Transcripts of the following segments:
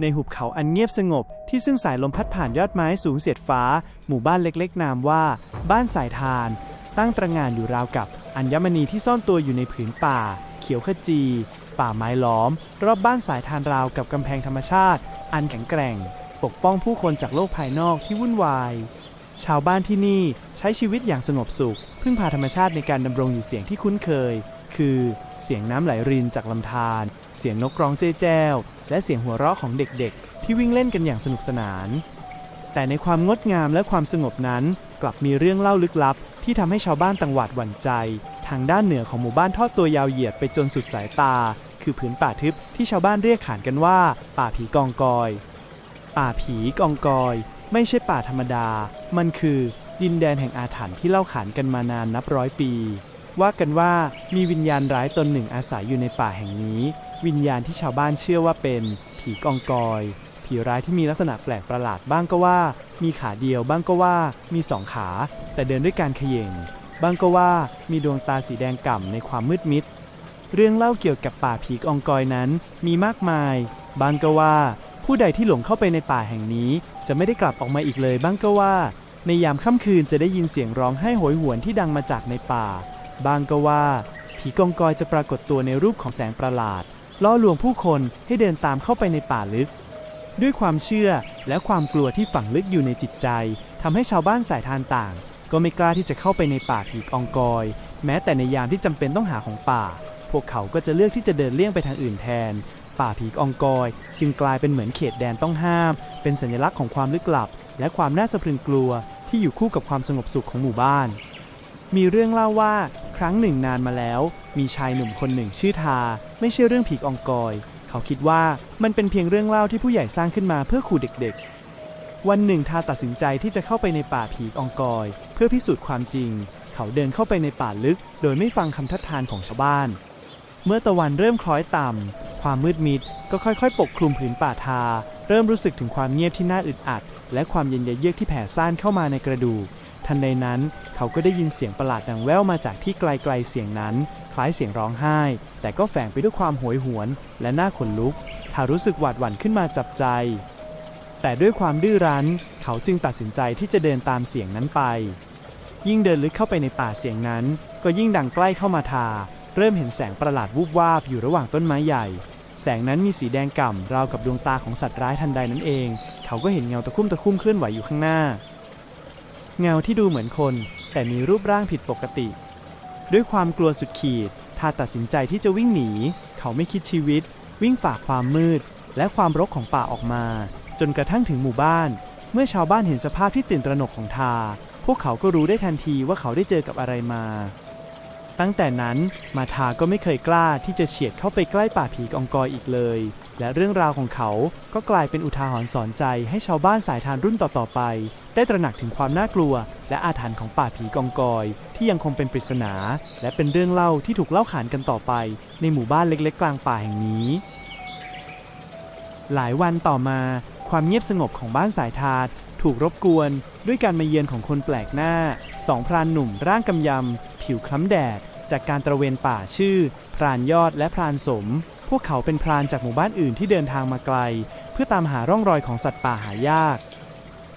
ในหุบเขาอันเงียบสงบ ที่ซึ่งสายลมพัดผ่านยอดไม้สูงเสียดฟ้า หมู่บ้านเล็กๆ นามว่า บ้านสายทาน ตั้งตระหง่านอยู่ราวกับอัญมณีที่ซ่อนตัวอยู่ในผืนป่า เขียวขจี ป่าไม้ล้อม รอบบ้านสายทานราวกับกำแพงธรรมชาติ อันแข็งแกร่ง ปกป้องผู้คนจากโลกภายนอกที่วุ่นวาย ชาวบ้านที่นี่ใช้ชีวิตอย่างสงบสุข พึ่งพาธรรมชาติในการดำรงอยู่เสียงที่คุ้นเคย คือเสียงน้ำไหลรินจากลำธาร เสียงนกร้องเจ้ยแจ้วและเสียงหัวเราะของเด็กๆ ที่วิ่งเล่นกันอย่างสนุกสนาน แต่ในความงดงามและความสงบนั้น กลับมีเรื่องเล่าลึกลับ ที่ทำให้ชาวบ้านต่างหวัดหวั่นใจ ทางด้านเหนือของหมู่บ้านทอดตัวยาวเหยียดไปจนสุดสายตา คือผืนป่าทึบที่ชาวบ้านเรียกขานกันว่า ป่าผีกองกอย ป่าผีกองกอย ไม่ใช่ป่าธรรมดา มันคือดินแดนแห่งอาถรรพ์ที่เล่าขานกันมานานนับร้อยปี ว่ากันว่ามีวิญญาณร้ายตนหนึ่งอาศัยอยู่ในป่าแห่งนี้ วิญญาณที่ชาวบ้านเชื่อว่าเป็นผีกองกอย ผีร้ายที่มีลักษณะแปลกประหลาดบ้างก็ว่า มีขาเดียวบ้างก็ว่ามีสองขา แต่เดินด้วยการเขย่งบ้างก็ว่ามีดวงตาสีแดงก่ำในความมืดมิด เรื่องเล่าเกี่ยวกับป่าผีกองกอยนั้นมีมากมาย บางก็ว่า ผู้ใดที่หลงเข้าไปในป่าแห่งนี้ จะไม่ได้กลับออกมาอีกเลย บ้างก็ว่า ในยามค่ำคืนจะได้ยินเสียงร้องไห้โหยหวนที่ดังมาจากในป่า บางก็ว่า ผีกองกอยจะปรากฏตัวในรูปของแสงประหลาด ล่อลวงผู้คนให้เดินตามเข้าไปในป่าลึก ด้วยความเชื่อและความกลัวที่ฝังลึกอยู่ในจิตใจทำให้ชาวบ้านสายทานต่าง ก็ไม่กล้าที่จะเข้าไปในป่าผีกองกอย แม้แต่ในยามที่จำเป็นต้องหาของป่า พวกเขาก็จะเลือกที่จะเดินเลี่ยงไปทางอื่นแทน ป่าผีกองกอย จึงกลายเป็นเหมือนเขตแดนต้องห้าม เป็นสัญลักษณ์ของความลึกลับ และความน่าสะพรึงกลัวที่อยู่คู่กับความสงบสุขของหมู่บ้าน มีเรื่องเล่าว่า รั้งหนึ่งนานมาแล้ว มีชายหนุ่มคนหนึ่งชื่อทา ไม่เชื่อเรื่องผีกองกอยเขาคิดว่ามันเป็นเพียงเรื่องเล่าที่ผู้ใหญ่สร้างขึ้นมาเพื่อขู่เด็กๆ วันหนึ่งทาตัดสินใจที่จะเข้าไปในป่าผีกองกอย เพื่อพิสูจน์ความจริง เขาเดินเข้าไปในป่าลึก โดยไม่ฟังคำทัดทานของชาวบ้าน เมื่อตะวันเริ่มคล้อยต่ำความมืดมิดก็ค่อยๆ ปกคลุมผืนป่าทา เริ่มรู้สึกถึงความเงียบที่น่าอึดอัด และความเย็นเยือกที่แผ่ซ่านเข้ามาในกระดูก ทันใดนั้นเขาก็ได้ยินเสียงประหลาดดังแว่วมาจากที่ไกลๆเสียงนั้น คล้ายเสียงร้องไห้ แต่ก็แฝงไปด้วยความโหยหวน และหน่าขนลุกทารู้สึกหวาดหวั่นขึ้นมาจับใจ แต่ด้วยความดื้อรั้น เขาจึงตัดสินใจที่จะเดินตามเสียงนั้นไป ยิ่งเดินลึกเข้าไปในป่าเสียงนั้น ก็ยิ่งดังใกล้เข้ามาทา เริ่มเห็นแสงประหลาดวูบวาบอยู่ระหว่างต้นไม้ใหญ่ แสงนั้นมีสีแดงก่ำราวกับดวงตาของสัตว์ร้ายทันใดนั้นเอง เขาก็เห็นเงาตะคุ่มตะคุ่มเคลื่อนไหวอยู่ข้างหน้า เงาที่ดูเหมือนคน แต่มีรูปร่างผิดปกติ ด้วยความกลัวสุดขีดทาตัดสินใจที่จะวิ่งหนี เขาไม่คิดชีวิต วิ่งฝ่าความมืด และความรกของป่าออกมา จนกระทั่งถึงหมู่บ้าน เมื่อชาวบ้านเห็นสภาพที่ตื่นตระหนกของทา พวกเขาก็รู้ได้ทันทีว่าเขาได้เจอกับอะไรมา ตั้งแต่นั้นมาทาก็ไม่เคยกล้าที่จะเฉียดเข้าไปใกล้ป่าผีกองกอยอีกเลย และเรื่องราวของเขาก็กลายเป็นอุทาหรณ์สอนใจให้ชาวบ้านสายทานรุ่นต่อๆไป ได้ตระหนักถึงความน่ากลัว และอาถรรพ์ของป่าผีกองกอย ที่ยังคงเป็นปริศนา และเป็นเรื่องเล่าที่ถูกเล่าขานกันต่อไป ในหมู่บ้านเล็กๆ กลางป่าแห่งนี้ หลายวันต่อมาความเงียบสงบของบ้านสายทาดถูกรบกวน ด้วยการมาเยือนของคนแปลกหน้าสองพรานหนุ่มร่างกำยำ ผิวคล้ำแดด จากการตระเวนป่าชื่อ พรานยอดและพรานสม วกเขาเป็นพรานจากหมู่บ้านอื่นที่เดินทางมาไกล เพื่อตามหาร่องรอยของสัตว์ป่าหายาก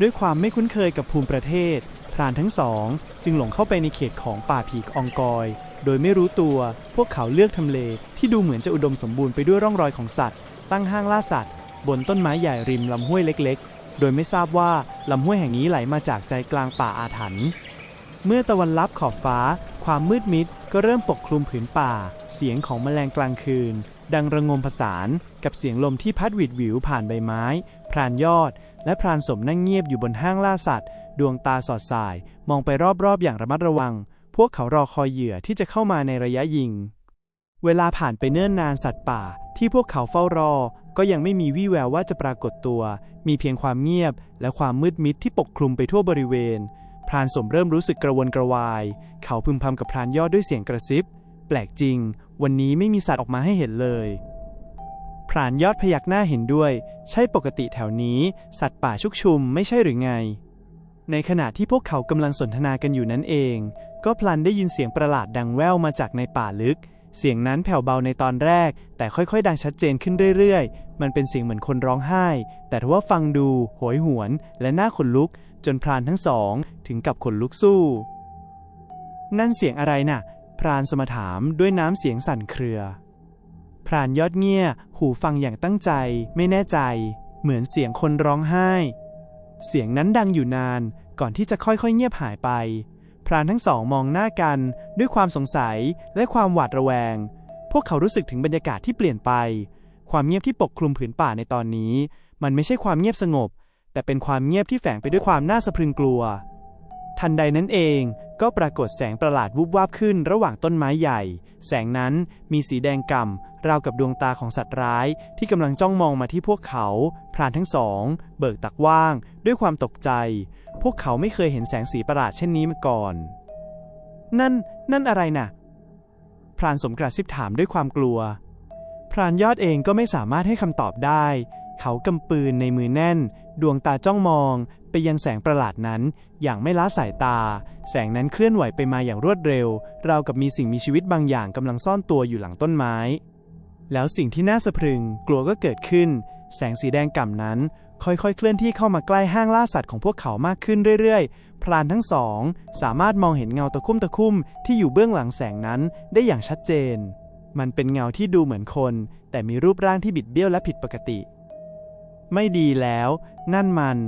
ด้วยความไม่คุ้นเคยกับภูมิประเทศ พรานทั้งสอง จึงหลงเข้าไปในเขตของป่าผีกองกอย โดยไม่รู้ตัว พวกเขาเลือกทำเลที่ดูเหมือนจะอุดมสมบูรณ์ไปด้วยร่องรอยของสัตว์ ตั้งห้างล่าสัตว์ บนต้นไม้ใหญ่ริมลำห้วยเล็ก ๆ โดยไม่ทราบว่าลำห้วยแห่งนี้ไหลมาจากใจกลางป่าอาถรรพ์เมื่อตะวันลับขอบฟ้า ความมืดมิดก็เริ่มปกคลุมผืนป่า เสียงของแมลงกลางคืน ดังระงมผสานกับเสียงลมที่พัดหวิดหวิวผ่านใบไม้ พรานยอด และพรานสมนั่งเงียบอยู่บนห้างล่าสัตว์ ดวงตาสอดสาย มองไปรอบๆอย่างระมัดระวัง พวกเขารอคอยเหยื่อที่จะเข้ามาในระยะยิง เวลาผ่านไปเนิ่นนานสัตว์ป่า ที่พวกเขาเฝ้ารอ ก็ยังไม่มีวี่แววว่าจะปรากฏตัว มีเพียงความเงียบ และความมืดมิดที่ปกคลุมไปทั่วบริเวณ พรานสมเริ่มรู้สึกกระวนกระวาย เขาพึมพำกับพรานยอดด้วยเสียงกระซิบ แปลกจริง วันนี้ไม่มีสัตว์ออกมาให้เห็นเลยพรานยอดพยักหน้าเห็นด้วย ใช่ปกติแถวนี้ สัตว์ป่าชุกชุมไม่ใช่หรือไง ในขณะที่พวกเขากำลังสนทนากันอยู่นั้นเอง ก็พลันได้ยินเสียงประหลาดดังแว่วมาจากในป่าลึก เสียงนั้นแผ่วเบาในตอนแรก แต่ค่อยๆ ดังชัดเจนขึ้นเรื่อยๆ มันเป็นเสียงเหมือนคนร้องไห้ แต่ทว่าฟังดูโหยหวน และน่าขนลุก จนพรานทั้งสอง ถึงกับขนลุกสู้ นั่นเสียงอะไรน่ะ พรานสมถามด้วยน้ำเสียงสั่นเครือ พรานยอดเงี่ยหูฟังอย่างตั้งใจไม่แน่ใจ เหมือนเสียงคนร้องไห้ เสียงนั้นดังอยู่นานก่อนที่จะค่อยๆ เงียบหายไป พรานทั้งสองมองหน้ากันด้วยความสงสัยและความหวาดระแวง พวกเขารู้สึกถึงบรรยากาศที่เปลี่ยนไป ความเงียบที่ปกคลุมผืนป่าในตอนนี้ มันไม่ใช่ความเงียบสงบ แต่เป็นความเงียบที่แฝงไปด้วยความน่าสะพรึงกลัว ทันใดนั้นเอง ก็ปรากฏแสงประหลาดวุบวาบขึ้นระหว่างต้นไม้ใหญ่ แสงนั้นมีสีแดงก่ำราวกับดวงตาของสัตว์ร้าย ที่กำลังจ้องมองมาที่พวกเขา พรานทั้งสอง เบิกตักว่าง ด้วยความตกใจ พวกเขาไม่เคยเห็นแสงสีประหลาดเช่นนี้มาก่อน นั่น นั่นอะไรน่ะ พรานสมกระซิบถามด้วยความกลัว พรานยอดเองก็ไม่สามารถให้คำตอบได้ เขากำปืนในมือแน่น ดวงตาจ้องมอง ไปยังแสงประหลาดนั้น อย่างไม่ละสายตา แสงนั้นเคลื่อนไหวไปมาอย่างรวดเร็ว ราวกับมีสิ่งมีชีวิตบางอย่างกำลังซ่อนตัวอยู่หลังต้นไม้ แล้วสิ่งที่น่าสะพรึงกลัวก็เกิดขึ้น แสงสีแดงก่ำนั้น ค่อยๆ เคลื่อนที่เข้ามาใกล้ห้างล่าสัตว์ของพวกเขามากขึ้นเรื่อยๆ พรานทั้งสอง สามารถมองเห็นเงาตะคุ่มตะคุ่มที่อยู่เบื้องหลังแสงนั้นได้อย่างชัดเจน มันเป็นเงาที่ดูเหมือนคน แต่มีรูปร่างที่บิดเบี้ยวและผิดปกติ ไม่ดีแล้ว นั่นมัน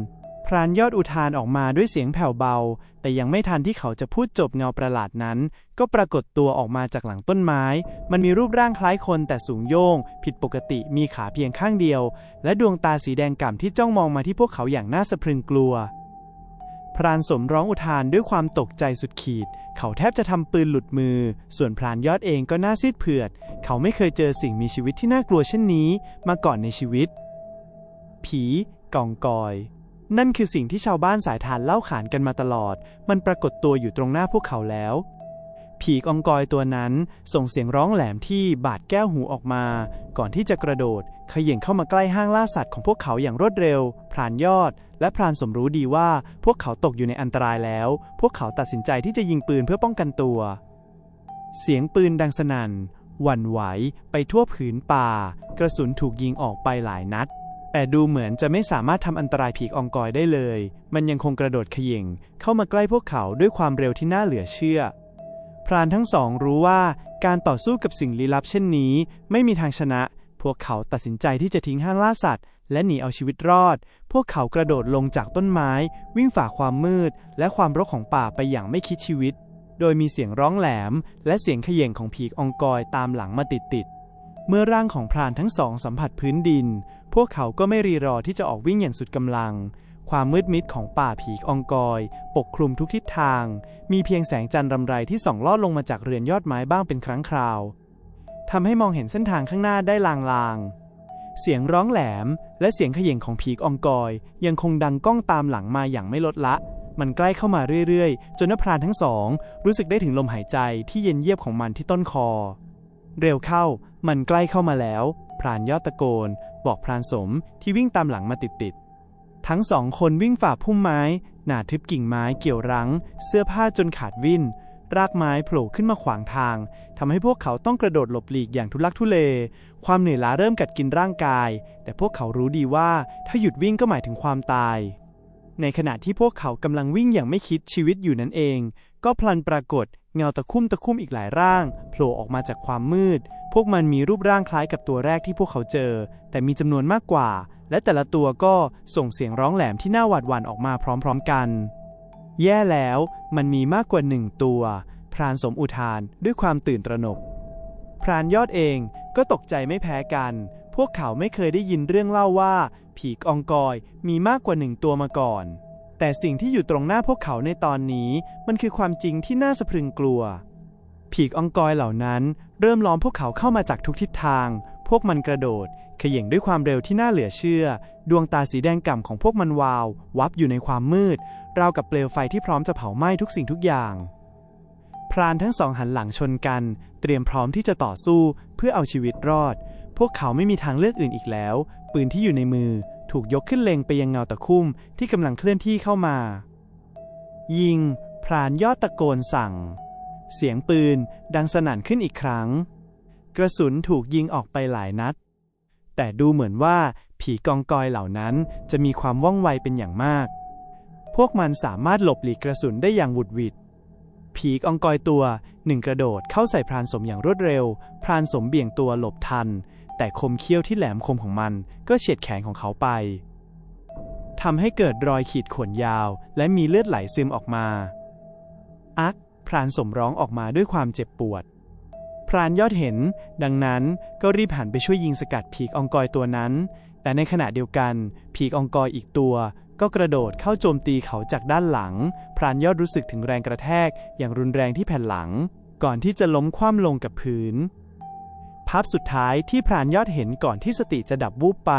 พรานยอดอุทานออกมาด้วยเสียงแผ่วเบา แต่ยังไม่ทันที่เขาจะพูดจบเงาประหลาดนั้น ก็ปรากฏตัวออกมาจากหลังต้นไม้ มันมีรูปร่างคล้ายคนแต่สูงโย่งผิดปกติมีขาเพียงข้างเดียว และดวงตาสีแดงก่ำที่จ้องมองมาที่พวกเขาอย่างน่าสะพรึงกลัวพรานสมร้องอุทานด้วยความตกใจสุดขีด เขาแทบจะทำปืนหลุดมือ ส่วนพรานยอดเองก็น่าซีดเผือด เขาไม่เคยเจอสิ่งมีชีวิตที่น่ากลัวเช่นนี้ มาก่อนในชีวิต ผี กองกอย นั่นคือสิ่งที่ชาวบ้านสายทานเล่าขานกันมาตลอด มันปรากฏตัวอยู่ตรงหน้าพวกเขาแล้ว ผีกองกอยตัวนั้นส่งเสียงร้องแหลมที่บาดแก้วหูออกมา ก่อนที่จะกระโดดเขย่งเข้ามาใกล้ห้างล่าสัตว์ของพวกเขาอย่างรวดเร็ว พรานยอด และพรานสมรู้ดีว่าพวกเขาตกอยู่ในอันตรายแล้ว พวกเขาตัดสินใจที่จะยิงปืนเพื่อป้องกันตัว เสียงปืนดังสนั่นหวั่นไหวไปทั่วผืนป่า กระสุนถูกยิงออกไปหลายนัด แต่ดูเหมือนจะไม่สามารถทำอันตรายผีกองกอยได้เลย มันยังคงกระโดดขย่งเข้ามาใกล้พวกเขาด้วยความเร็วที่น่าเหลือเชื่อ พรานทั้งสองรู้ว่าการต่อสู้กับสิ่งลี้ลับเช่นนี้ ไม่มีทางชนะ พวกเขาตัดสินใจที่จะทิ้งห้างล่าสัตว์ และหนีเอาชีวิตรอด พวกเขากระโดดลงจากต้นไม้ วิ่งฝ่าความมืด และความรกของป่าไปอย่างไม่คิดชีวิต โดยมีเสียงร้องแหลม และเสียงขย่งของผีอองกอยตามหลังมาติดๆ เมื่อร่างของพรานทั้งสองสัมผัสพื้นดิน พวกเขาก็ไม่รีรอที่จะออกวิ่งอย่างสุดกำลัง ความมืดมิดของป่าผีอองกอย ปกคลุมทุกทิศทาง มีเพียงแสงจันทร์รำไรที่ส่องลอดลงมาจากเรือนยอดไม้บ้างเป็นครั้งคราวทำให้มองเห็นเส้นทางข้างหน้าได้ลางๆ เสียงร้องแหลม และเสียงเขย่งของผีอองกอย ยังคงดังก้องตามหลังมาอย่างไม่ลดละมันใกล้เข้ามาเรื่อยๆ จนนพรานทั้งสอง รู้สึกได้ถึงลมหายใจที่เย็นเยียบของมันที่ต้นคอ เร็วเข้า มันใกล้เข้ามาแล้ว พรานยอดตะโกน บอกพรานสมที่วิ่งตามหลังมาติดๆ ทั้งสองคนวิ่งฝ่าพุ่มไม้ หนาทึบกิ่งไม้เกี่ยวรั้ง เสื้อผ้าจนขาดวิ่น รากไม้โผล่ขึ้นมาขวางทางทำให้พวกเขาต้องกระโดดหลบหลีกอย่างทุลักทุเล ความเหนื่อยล้าเริ่มกัดกินร่างกาย แต่พวกเขารู้ดีว่าถ้าหยุดวิ่งก็หมายถึงความตาย ในขณะที่พวกเขากำลังวิ่งอย่างไม่คิดชีวิตอยู่นั่นเอง ก็พลันปรากฏ เงาตะคุ่มตะคุ่มอีกหลายร่างโผล่ออกมาจากความมืด พวกมันมีรูปร่างคล้ายกับตัวแรกที่พวกเขาเจอ แต่มีจำนวนมากกว่า และแต่ละตัวก็ส่งเสียงร้องแหลมที่น่าหวาดหวั่นออกมาพร้อมๆกัน แย่แล้ว มันมีมากกว่าหนึ่งตัว พรานสมอุทานด้วยความตื่นตระหนก พรานยอดเองก็ตกใจไม่แพ้กัน พวกเขาไม่เคยได้ยินเรื่องเล่าว่า ผีกองกอยมีมากกว่าหนึ่งตัวมาก่อน แต่สิ่งที่อยู่ตรงหน้าพวกเขาในตอนนี้มันคือความจริงที่น่าสะพรึงกลัว ผีกองกอยเหล่านั้น เริ่มล้อมพวกเขาเข้ามาจากทุกทิศทาง พวกมันกระโดด เขย่งด้วยความเร็วที่น่าเหลือเชื่อ ดวงตาสีแดงก่ำของพวกมันวาว วับอยู่ในความมืด ราวกับเปลวไฟที่พร้อมจะเผาไหม้ทุกสิ่งทุกอย่าง พรานทั้งสองหันหลังชนกัน เตรียมพร้อมที่จะต่อสู้เพื่อเอาชีวิตรอด พวกเขาไม่มีทางเลือกอื่นอีกแล้ว ปืนที่อยู่ในมือ ถูกยกขึ้นเล็งไปยังเงาตะคุ่มที่กำลังเคลื่อนที่เข้ามา ยิง พรานยอดตะโกนสั่ง เสียงปืนดังสนั่นขึ้นอีกครั้ง กระสุนถูกยิงออกไปหลายนัด แต่ดูเหมือนว่าผีกองกอยเหล่านั้นจะมีความว่องไวเป็นอย่างมาก พวกมันสามารถหลบหลีกกระสุนได้อย่างหวุดหวิดผีกองกอยตัวหนึ่งกระโดดเข้าใส่พรานสมอย่างรวดเร็ว พรานสมเบี่ยงตัวหลบทัน แต่คมเขี้ยวที่แหลมคมของมันก็เฉียดแขนของเขาไปทำให้เกิดรอยขีดข่วนยาว และมีเลือดไหลซึมออกมา อัก พรานสมร้องออกมาด้วยความเจ็บปวด พรานยอดเห็น ดังนั้นก็รีบหันไปช่วยยิงสกัดผีกองกอยตัวนั้น แต่ในขณะเดียวกัน ผีกองกอยอีกตัว ก็กระโดดเข้าโจมตีเขาจากด้านหลัง พรานยอดรู้สึกถึงแรงกระแทกอย่างรุนแรงที่แผ่นหลัง ก่อนที่จะล้มคว่ำลงกับพื้น ภาพสุดท้ายที่พรานยอดเห็นก่อนที่สติจะดับวูบไป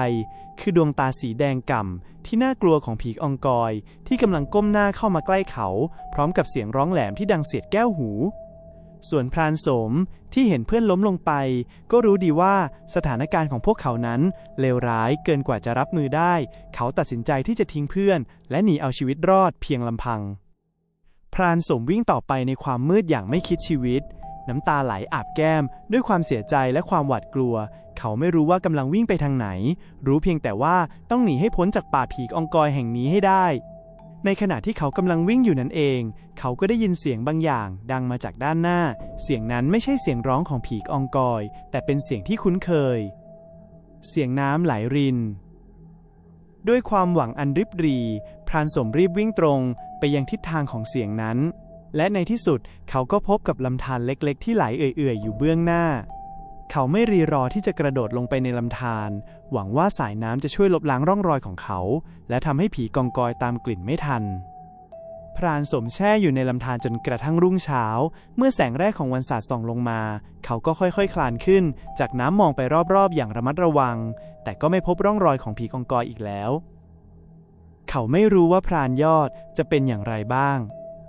คือดวงตาสีแดงก่ำที่น่ากลัวของผีองกอย ที่กำลังก้มหน้าเข้ามาใกล้เขา พร้อมกับเสียงร้องแหลมที่ดังเสียดแก้วหู ส่วนพรานสมที่เห็นเพื่อนล้มลงไป ก็รู้ดีว่าสถานการณ์ของพวกเขานั้นเลวร้ายเกินกว่าจะรับมือได้ เขาตัดสินใจที่จะทิ้งเพื่อน และหนีเอาชีวิตรอดเพียงลำพังพรานสมวิ่งต่อไปในความมืดอย่างไม่คิดชีวิต น้ำตาไหลอาบแก้ม ด้วยความเสียใจและความหวาดกลัว เขาไม่รู้ว่ากำลังวิ่งไปทางไหน รู้เพียงแต่ว่าต้องหนีให้พ้นจากป่าผีกองกอยแห่งนี้ให้ได้ ในขณะที่เขากำลังวิ่งอยู่นั่นเอง เขาก็ได้ยินเสียงบางอย่าง ดังมาจากด้านหน้า เสียงนั้นไม่ใช่เสียงร้องของผีกองกอย แต่เป็นเสียงที่คุ้นเคย เสียงน้ำไหลริน ด้วยความหวังอันริบรี พรานสมรีบวิ่งตรง ไปยังทิศทางของเสียงนั้น และในที่สุดเขาก็พบกับลำธารเล็กๆ ที่ไหลเอื่อยๆ อยู่เบื้องหน้า เขาไม่รีรอที่จะกระโดดลงไปในลำธารหวังว่าสายน้ำจะช่วยลบล้างร่องรอยของเขา และทำให้ผีกองกอยตามกลิ่นไม่ทัน พรานสมแช่อยู่ในลำธารจนกระทั่งรุ่งเช้า เมื่อแสงแรกของวันสาดส่องลงมา เขาก็ค่อยๆ คลานขึ้น จากน้ำมองไปรอบๆ อย่างระมัดระวัง แต่ก็ไม่พบร่องรอยของผีกองกอยอีกแล้ว เขาไม่รู้ว่าพรานยอดจะเป็นอย่างไรบ้าง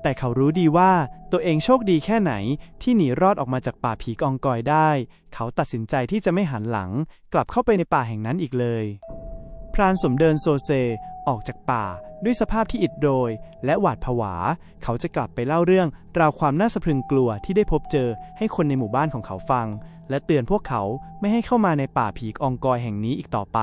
แต่เขารู้ดีว่าตัวเองโชคดีแค่ไหนที่หนีรอดออกมาจากป่าผีกองกอยได้ เขาตัดสินใจที่จะไม่หันหลัง กลับเข้าไปในป่าแห่งนั้นอีกเลย พรานสมเดินโซเซออกจากป่าด้วยสภาพที่อิดโรย และหวาดผวา เขาจะกลับไปเล่าเรื่อง ราวความน่าสะพรึงกลัวที่ได้พบเจอให้คนในหมู่บ้านของเขาฟัง และเตือนพวกเขาไม่ให้เข้ามาในป่าผีกองกอยแห่งนี้อีกต่อไป